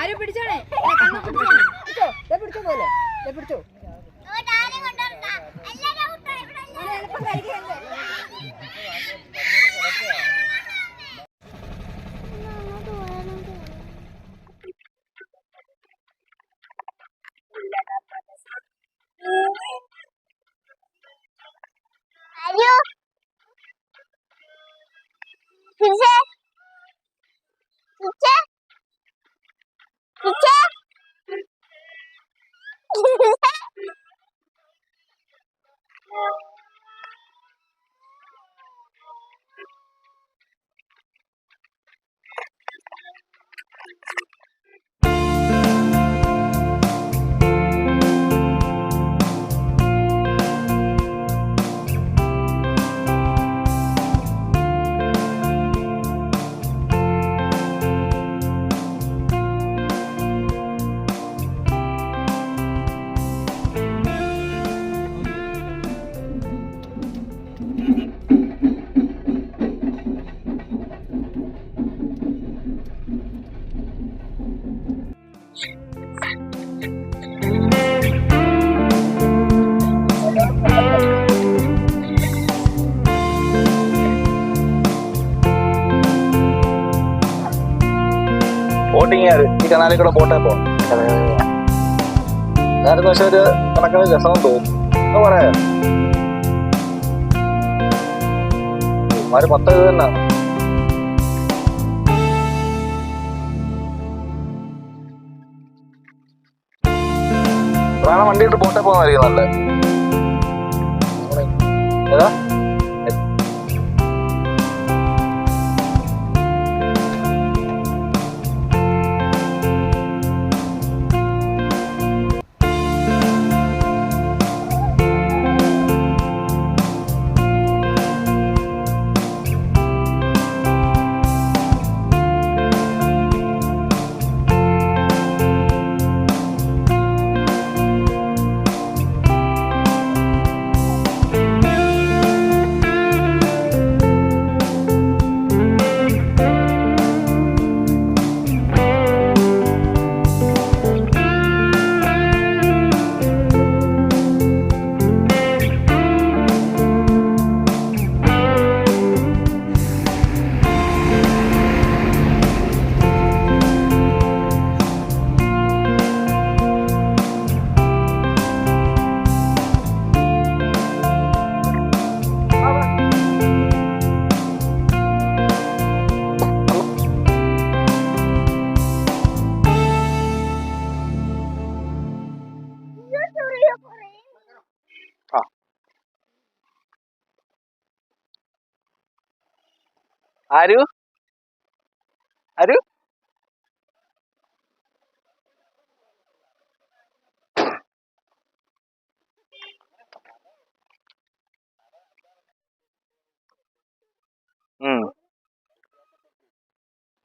ആരും പിടിച്ചോണേ പിടിച്ചോ പോലെ പിടിച്ചോ എളുപ്പം കഴിക്കല്ലേ ബോട്ടിങ് ഈ കനാലിൽ കൂടെ ബോട്ടേ പോകാം നേരത്തെ പക്ഷെ ഒരു കണക്കിന് രസം തോന്നും പറയാ. ഒരു പത്ത് തന്നെ. വേണം വണ്ടി ഇട്ട് ഏതാ? ആരു? ആരു?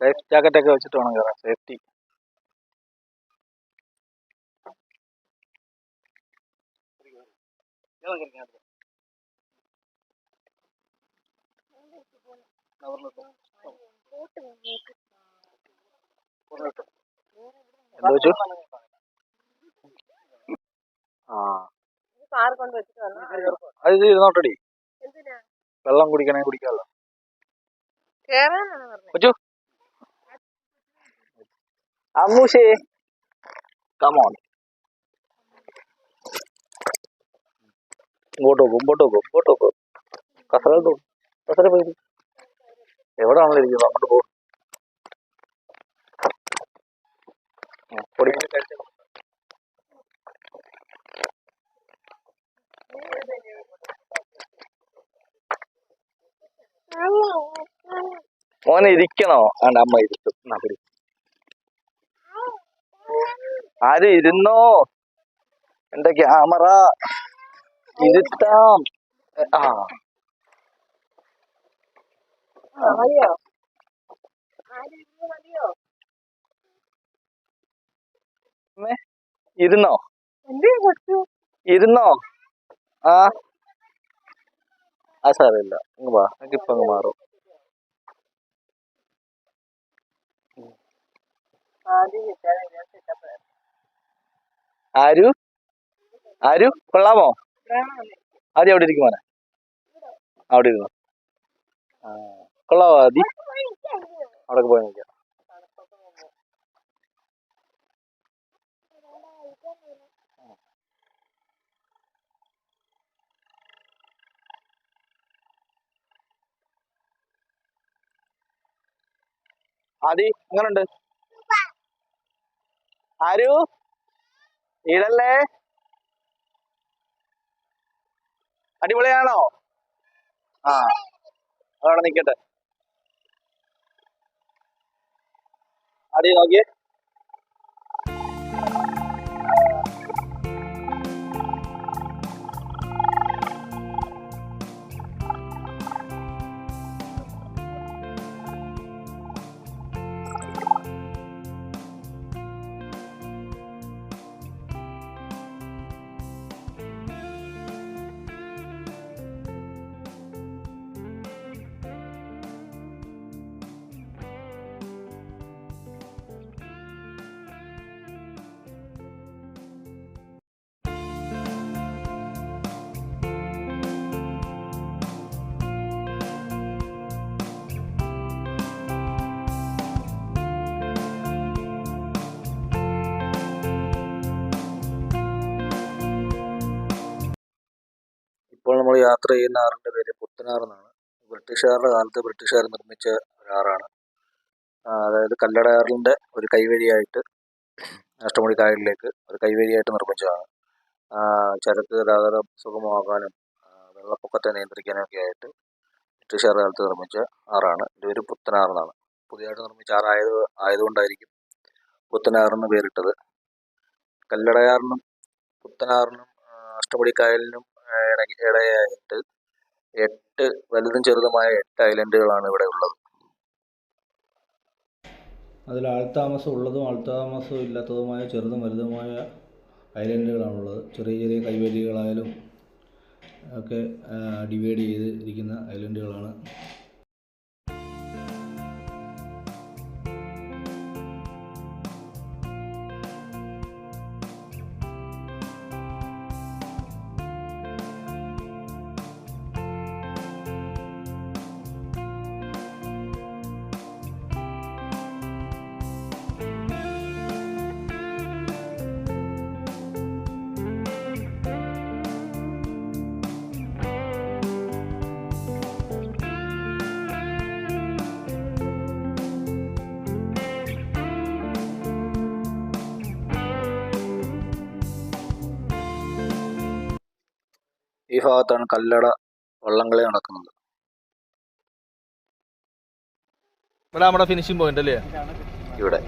ലൈഫ് ജാക്കറ്റ് ഒക്കെ വെച്ചിട്ട് വേണം കയറാൻ സേഫ്റ്റി. എന്താ വെച്ചു? ആ. അത് ഇരുന്നോട്ടടി. വെള്ളം കുടിക്കണേ കുടിക്കാമല്ലോ കൊച്ചു അമ്മൂഷേ കമോൺ ഇങ്ങോട്ട് നോക്കും ഇങ്ങോട്ട് നോക്കും ഇങ്ങോട്ട് നോക്കും. കസര നോക്കും. കസര പോയി. എവിടെ ആണല്ലോ ഇരിക്കുന്നത്? അങ്ങോട്ട് പോകും മോനെ ഇരിക്കണോ? ആണ്ട് അമ്മ ഇരുത്തും. ആരും ഇരുന്നോ? എന്റെ ക്യാമറ ഇരുത്താം. ആ. മതിയോ ഇരുന്നോ? ഇരുന്നോ? ആ. ആ സാറില്ല അങ്ങ് വാ. എനിക്ക് ഇപ്പൊ അങ്ങ് മാറും. ആരു? ആരു? കൊള്ളാമോ? ആദ്യം അവിടെ ഇരിക്കും മോനെ. അവിടെ ഇരുന്നു? ആ. ആദി അവിടെ പോയി നോക്കിയാ ആദി എങ്ങനുണ്ട് ആരു? ഇടല്ലേ അടിപൊളിയാണോ? ആ അവിടെ നിക്കട്ടെ അടി നോക്കിയേ ഇപ്പോൾ നമ്മൾ യാത്ര ചെയ്യുന്ന ആറിന്റെ പേര് പുത്തനാർ എന്നാണ്. ബ്രിട്ടീഷുകാരുടെ കാലത്ത് ബ്രിട്ടീഷുകാർ നിർമ്മിച്ച ഒരു ആറാണ്. അതായത് കല്ലടയാറിന്റെ ഒരു കൈവഴിയായിട്ട് അഷ്ടമുടി കായലിലേക്ക് ഒരു കൈവഴിയായിട്ട് നിർമ്മിച്ചതാണ്. ചരക്ക് ഗതാഗതം സുഗമമാക്കാനും വെള്ളപ്പൊക്കത്തെ നിയന്ത്രിക്കാനും ഒക്കെ ആയിട്ട് ബ്രിട്ടീഷുകാരുടെ കാലത്ത് നിർമ്മിച്ച ആറാണ്. ഇതിന്റെ ഒരു പുത്തനാർ എന്നാണ്. പുതിയതായിട്ട് നിർമ്മിച്ച ആറായത് ആയതുകൊണ്ടായിരിക്കും പുത്തനാറെന്ന് പേരിട്ടത്. കല്ലടയാറിനും പുത്തനാറിനും അഷ്ടമുടിക്കായലിനും ഇടയായിട്ട് എട്ട് വലുതും ചെറുതുമായ എട്ട് ഐലൻഡുകളാണ് ഇവിടെ ഉള്ളത്. അതിൽ ആൾത്താമസം ഉള്ളതും ആൾത്താമസം ഇല്ലാത്തതുമായ ചെറുതും വലുതുമായ ഐലൻഡുകളാണുള്ളത്. ചെറിയ ചെറിയ കൈവരികളായാലും ഒക്കെ ഡിവൈഡ് ചെയ്ത് ഇരിക്കുന്ന ഐലൻഡുകളാണ്. ഈ ഭാഗത്താണ് കല്ലട വള്ളംകളി നടക്കുന്നത്. ഇവിടെ നമ്മുടെ ഫിനിഷിംഗ് പോയിന്റ് അല്ലേ? ഇവിടെ.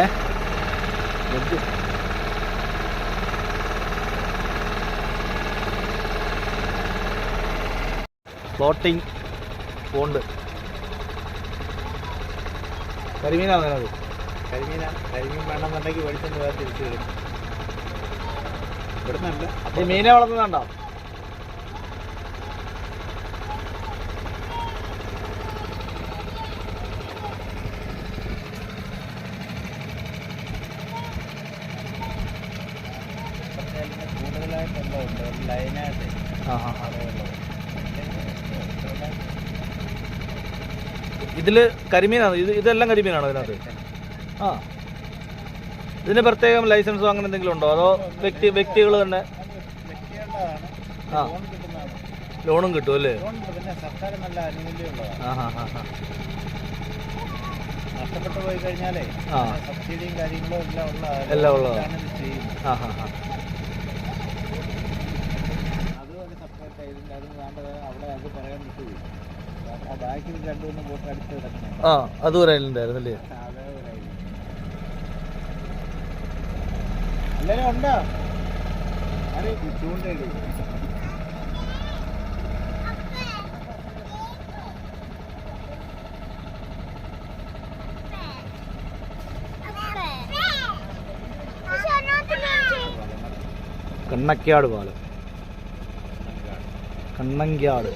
ഏ? Floating pond. കരിമീനാണ് അതിനകത്ത് കരിമീന. കരിമീൻ വേണമെന്നുണ്ടെങ്കിൽ വെളിച്ചെന്ന് വേറെ തിരിച്ചു വരും ഇവിടെ നല്ല ഈ മീനെ വളർത്തുന്നുണ്ടോ കൂടുതലായിട്ടുണ്ടോ ലൈനായിട്ട് ആ ആ ആ. ഇതിൽ കരിമീനാണ്. ഇത് ഇതെല്ലാം കരിമീനാണോ അതിനകത്ത് ആ. ഇതിന് പ്രത്യേകം ലൈസൻസോ അങ്ങനെ എന്തെങ്കിലും ഉണ്ടോ? അതോ വ്യക്തി വ്യക്തികൾ തന്നെ? ആ. ലോണും കിട്ടും അല്ലേ. നഷ്ടപ്പെട്ടു പോയി കഴിഞ്ഞാലേ സബ്സിഡിയും കാര്യങ്ങളും എല്ലാം ഉള്ള എല്ലാം ഉള്ളതാണ്. ആ ആ ആ അതും അവിടെ അത് പറയാൻ വിട്ടുപോയി ആ അത് ഒരു ആയിരുന്നു അല്ലേ? കണ്ണക്കാട് പാലം. കണ്ണങ്കാട്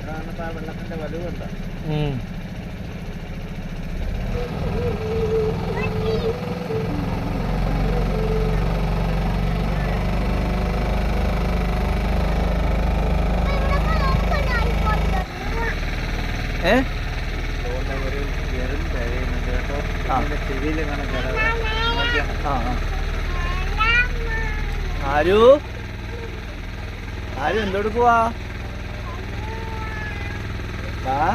അതാണ് ഇപ്പൊ ആ വെള്ളത്തിന്റെ വലുവുണ്ട് ഉം. ഏ അതുകൊണ്ട് ഒരു എറും കഴിയുന്നുണ്ട് കേട്ടോ ആ. ഇതിന്റെ ചെവിയിൽ കാണാൻ കിടവ് ആ ആ. ആരു എന്തെടുക്കുവാ ആ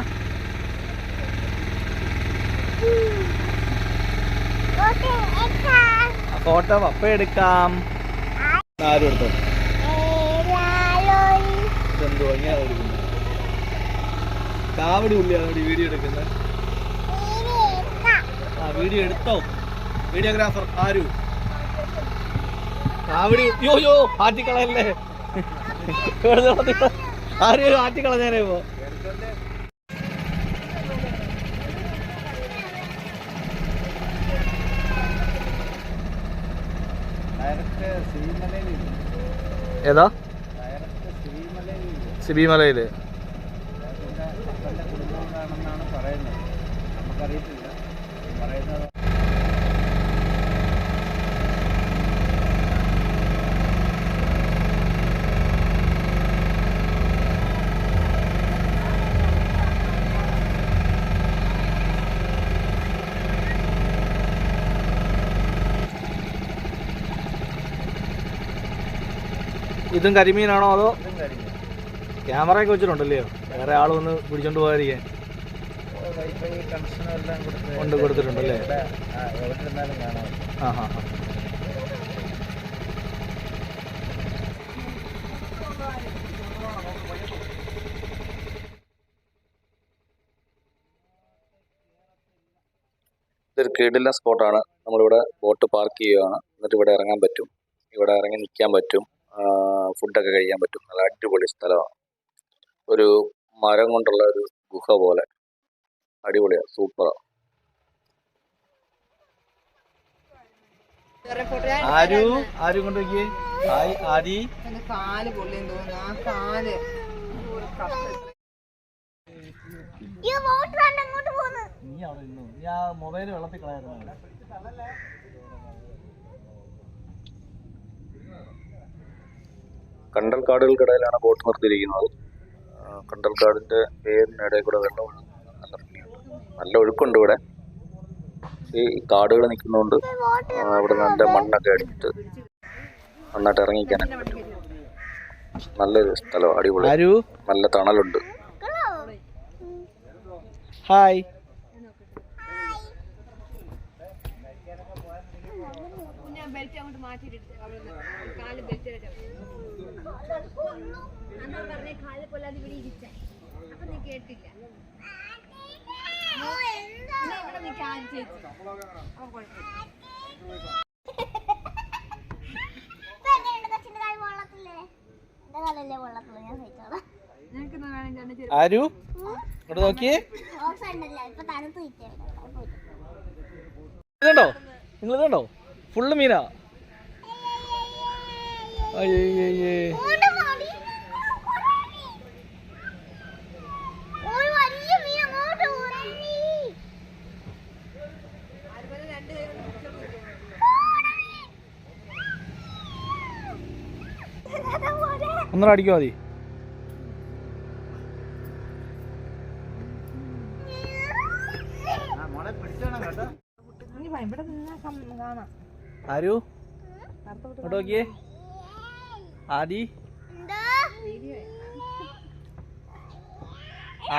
ഫോട്ടോ പപ്പ എടുക്കാം. ആരും എടുത്തോ? എന്തോ ഇങ്ങനെ എടുക്കുന്നത് കാവടി ഉള്ളിയാണ് ഇവിടെ വീഡിയോ എടുക്കുന്നത്? ആ വീഡിയോ എടുത്തോ? വീഡിയോഗ്രാഫർ ആരു? കാവടി യോ യോ ആറ്റിക്കളയല്ലേ ആറ്റി ആറ്റിക്കളഞ്ഞേനെ ഇപ്പോ ഏതാ ഡയറക്റ്റ് ഇതും കരിമീനാണോ അതോ ഇതും കഴിഞ്ഞു ക്യാമറ ഒക്കെ വെച്ചിട്ടുണ്ടല്ലയോ? വേറെ ആൾ വന്ന് പിടിച്ചോണ്ട് പോകാതിരിക്കാൻ. കൊണ്ട് കൊടുത്തിട്ടുണ്ടല്ലേ? ആ, ഹാ ഹാ ഇതൊരു കീടില്ല സ്പോട്ടാണ്. നമ്മളിവിടെ ബോട്ട് പാർക്ക് ചെയ്യുകയാണ് എന്നിട്ട് ഇവിടെ ഇറങ്ങാൻ പറ്റും. ഇവിടെ ഇറങ്ങി നിൽക്കാൻ പറ്റും. ഫുഡൊക്കെ കഴിക്കാൻ പറ്റും. നല്ല അടിപൊളി സ്ഥലമാണ്. ഒരു മരം കൊണ്ടുള്ള ഒരു ഗുഹ പോലെ. അടിപൊളിയാണ് സൂപ്പറാണ് ആരു ആരു? കൊണ്ടുപോയി ആദി? കാൽ തോന്നുന്നു. ആ കാൽ. നീ അവിടെ നിന്നു? നീ ആ മൊബൈൽ വെള്ളത്തിൽ കളയായിരുന്നു? കണ്ടൽക്കാടുകൾക്കിടയിലാണ് ബോട്ട് നിർത്തിയിരിക്കുന്നത്. കണ്ടൽ കണ്ടൽക്കാടിന്റെ പേരിനിടയിൽ കൂടെ വെള്ളം ഒഴുകുന്നു. നല്ല ഭംഗിയുണ്ട്. നല്ല ഒഴുക്കുണ്ട് ഇവിടെ. ഈ കാടുകൾ നിൽക്കുന്നതുകൊണ്ട് ഇവിടെ അവിടെ നല്ല മണ്ണൊക്കെ അടിച്ചിട്ട് നന്നായിട്ട് ഇറങ്ങിക്കാനൊക്കെ പറ്റും. നല്ലൊരു സ്ഥലം അടിപൊളി. നല്ല തണലുണ്ട്. ഹായ്. അങ്ങോട്ട് മാറ്റിയിട്ട് ബെൽറ്റ് അന്നാ പറഞ്ഞ കാൽ കൊല്ലാതെ ഇവിടെ ഇരിച്ച അപ്പൊ നീ കേട്ടില്ല എന്നാ ഇവിടെ നിൽക്കാൻ ചേച്ചി അപ്പൊ കുഴപ്പമില്ല കൊച്ചിന്റെ കാൽ വെള്ളത്തില്ലേ എന്റെ കാലല്ലേ വെള്ളത്തിൽ ഞാൻ അയ്യേ ഒന്നര അടിക്കോ മതി. ആരു? നോക്കിയേ. ആദി?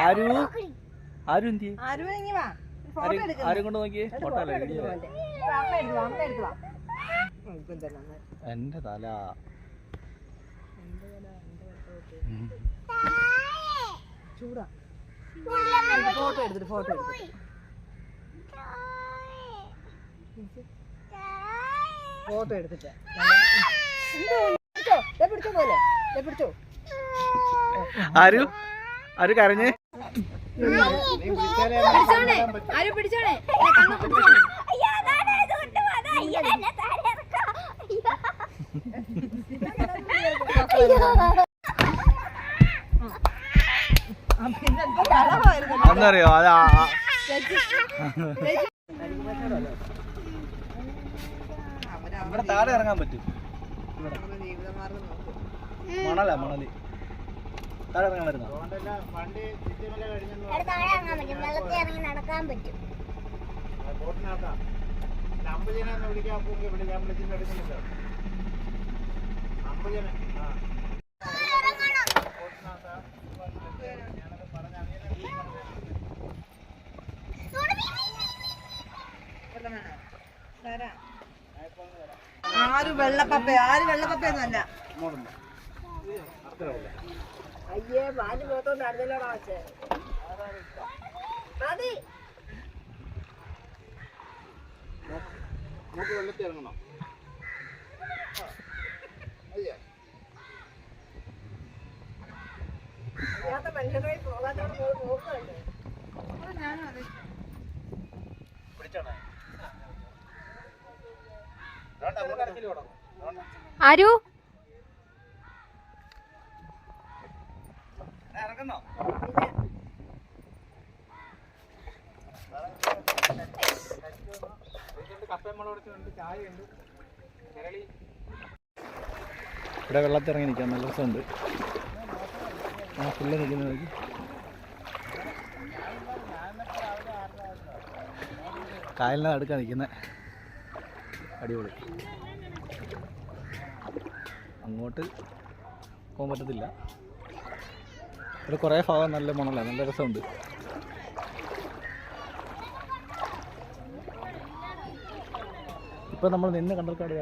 ആരു? ആരു എന്തി ആരും കൊണ്ട് നോക്കിയേ? ഫോട്ടോ അല്ല വീഡിയോ. എന്റെ തല. ചൂടാ. ഫോട്ടോ എടുത്തിട്ട് ഫോട്ടോ എടുത്തിട്ട്. ഫോട്ടോ എടുത്തിട്ട്. എന്തോ? പിടിച്ചോ പിടിച്ചോ പോലെ ദേ പിടിച്ചോ. ആരു? ആരു കരഞ്ഞേ? വാ, അതാ, ഇവിടെ താഴെ ഇറങ്ങാൻ പറ്റും. ഇവിടെ. മണലാ മണൽ. താഴെ ഇറങ്ങാൻ വരുന്ന ആര് വെള്ളപ്പപ്പ ആര് വെള്ളപ്പപ്പൊന്നുമല്ല അയ്യേ പാൽ പോത്തോണ്ട് അടുത്തല്ലോടാ വെച്ചേ മതി. നമുക്ക് വെള്ളത്തിൽ ഇറങ്ങണം? ഇല്ലാത്ത മനുഷ്യരുടെ പോകാത്തോട് നോക്കുന്നുണ്ട്. ആരു? ഇറങ്ങുന്നോ ഇവിടെ വെള്ളത്തിൽ ഇറങ്ങി നിൽക്കാം നല്ല രസമുണ്ട്. ആ ഫുള്ള് നിൽക്കുന്നത് നോക്കി. കായലിനെ അടുക്കാൻ നിൽക്കുന്നത് അടിപൊളി. അങ്ങോട്ട് പോകാൻ പറ്റത്തില്ല. ഇവിടെ കുറേ ഭാഗം നല്ല മണലാണ് നല്ല രസമുണ്ട്. ഇപ്പം നമ്മൾ നിന്ന് കണ്ടൽക്കാട്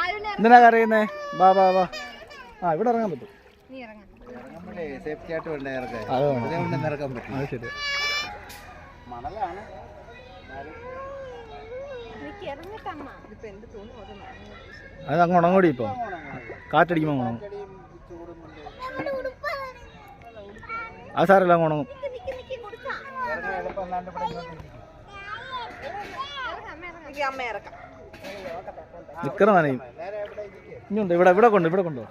ആരുനെ എന്തിനാ കറിയുന്നേ ബാ ബാ ബാ ആ ഇവിടെ ഇറങ്ങാൻ പറ്റും. നീ ഇറങ്ങുമ്പോഴേ സേഫ്റ്റി ആയിട്ട് വേണ്ട ഇറക്കാൻ. അതുകൊണ്ട് ഇറക്കാൻ പറ്റും അത് ശരി. മണലാണ്. അത് അങ്ങ് ഉണങ്ങോടി ഇപ്പോൾ കാറ്റടിക്കുമ്പോൾ ഉണങ്ങും. അത് സാരല്ല അങ്ങ് ഉണങ്ങും. നിക്കണം നനയും. ഇനിയുണ്ട് ഇവിടെ ഇവിടെ കൊണ്ട് ഇവിടെ കൊണ്ടോ?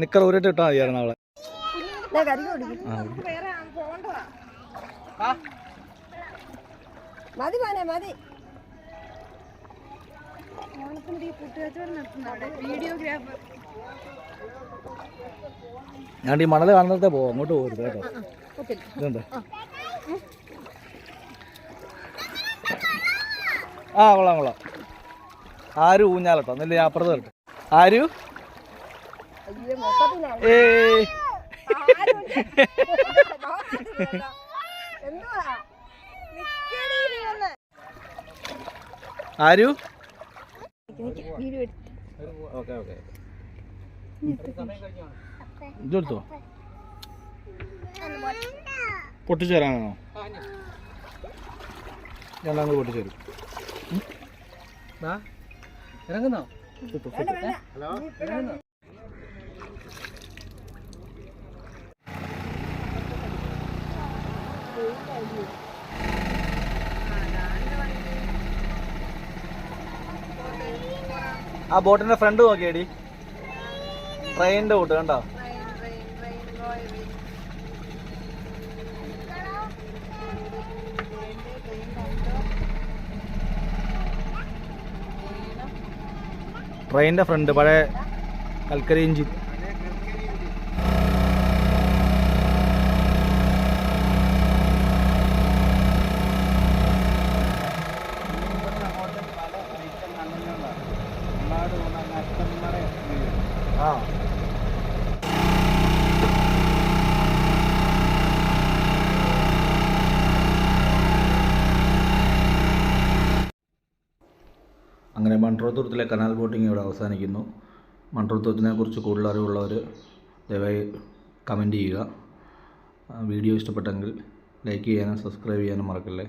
നിക്കറ ഊരിട്ട് ഇട്ടാൽ മതിയായിരുന്നു അവളെ. മതി പാനെ മതി. ഞാൻ ഈ മണൽ കാണുന്നത് പോ അങ്ങോട്ട് പോകരുത് കേട്ടോ. ഇതുണ്ട്. ആ കൊള്ളാം കൊള്ളാം. ആരു ഊഞ്ഞാലട്ടോ? എന്നില്ല ഞാൻ അപ്പുറത്ത് വരട്ടെ. ആരു? ഏ. ആരു? ഓക്കെ ഞാൻ അങ്ങ് പൊട്ടിച്ചു തരും. ഇറങ്ങുന്നോ? ആ ബോട്ടിന്റെ ഫ്രണ്ട് നോക്കിയേടി. ട്രെയിനിന്റെ കൂട്ട് കണ്ടോ? ട്രെയിനിന്റെ ഫ്രണ്ട് പഴയ കൽക്കരി എഞ്ചിൻ ആ മൺട്രോത്തുരത്തിലെ കനാൽ ബോട്ടിംഗ് ഇവിടെ അവസാനിക്കുന്നു. മൺട്രോത്തുരത്തിനെക്കുറിച്ച് കൂടുതൽ അറിവുള്ളവർ ദയവായി കമന്റ് ചെയ്യുക. വീഡിയോ ഇഷ്ടപ്പെട്ടെങ്കിൽ ലൈക്ക് ചെയ്യാനും സബ്സ്ക്രൈബ് ചെയ്യാനും മറക്കല്ലേ.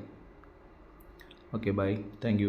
Okay bye. താങ്ക്